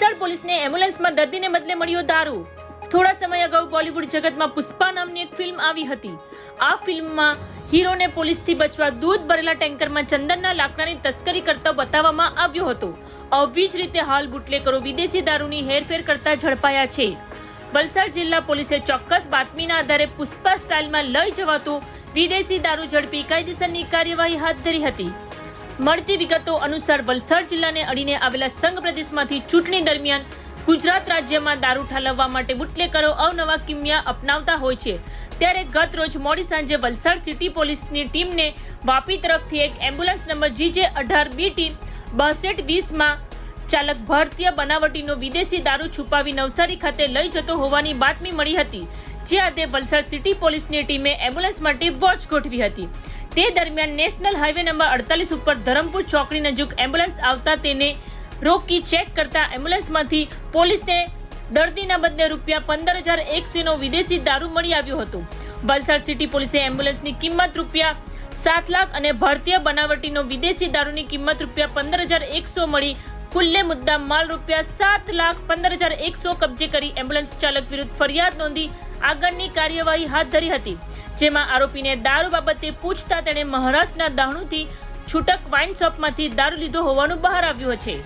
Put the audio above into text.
પોલીસને એમ્બ્યુલન્સમાં દર્દીને બદલે મળ્યો દારૂ. થોડા સમય અગાઉ બોલિવૂડ જગતમાં પુષ્પા નામની એક ફિલ્મ આવી હતી. આ ફિલ્મમાં હીરોને પોલીસથી બચવા દૂધ ભરેલા ટેન્કરમાં ચંદનના લાકડાની તસ્કરી કરતા બતાવવામાં આવ્યો હતો. આવી જ રીતે હાલ બુટલેકરો વિદેશી દારૂની હેરફેર કરતા ઝડપાયા છે. વલસાડ જિલ્લા પોલીસે ચોક્કસ બાતમીના આધારે પુષ્પા સ્ટાઇલમાં લઈ જવાતો વિદેશી દારૂ ઝડપી કાયદેસરની કાર્યવાહી હાથ ધરી હતી. મળતી વિગતો અનુસાર વલસાડ જિલ્લાને અડીને આવેલા સંઘ પ્રદેશમાંથી ચૂંટણી દરમિયાન ગુજરાત રાજ્યમાં દારૂ ઠાલવવા માટે બુટલેકરો અવનવા કિમિયા અપનાવતા હોય છે. ત્યારે ગત રોજ મોડી સાંજે વલસાડ સિટી પોલીસની ટીમને વાપી તરફથી એક એમ્બ્યુલન્સ નંબર જીજે અઢાર બી ટીમ બાસઠ વીસમાં ચાલક ભારતીય બનાવટીનો વિદેશી દારૂ છુપાવી નવસારી ખાતે લઈ જતો હોવાની બાતમી મળી હતી, જે આધે વલસાડ સિટી પોલીસની ટીમે એમ્બ્યુલન્સ માટે વોચ ગોઠવી હતી. તે દરમિયાન નેશનલ હાઈવે નંબર અડતાલીસ ઉપર ધરમપુર ચોકડી નજીક એમ્બ્યુલન્સ આવતા તેને રોકી ચેક કરતા એમ્બ્યુલન્સમાંથી પોલીસને દર્દીના બદલે રૂપિયા પંદર હજાર એકસીનો વિદેશી દારૂ મળી આવ્યો હતો. વલસાડ સિટી પોલીસે એમ્બ્યુલન્સની કિંમત રૂપિયા સાત લાખ અને ભારતીય બનાવટીનો વિદેશી દારૂની કિંમત રૂપિયા પંદર હજાર એકસો મળી ખુલ્લે મુદ્દા માલ રૂપિયા સાત લાખ પંદર હજાર એકસો કબજે કરી એમ્બ્યુલન્સ ચાલક વિરુદ્ધ ફરિયાદ નોંધી આગળની કાર્યવાહી હાથ ધરી હતી. જેમાં આરોપીને દારૂ બાબતે પૂછતા તેણે મહારાષ્ટ્રના દાણુથી છૂટક વાઇન શોપમાંથી દારૂ લીધો હોવાનું બહાર આવ્યું છે.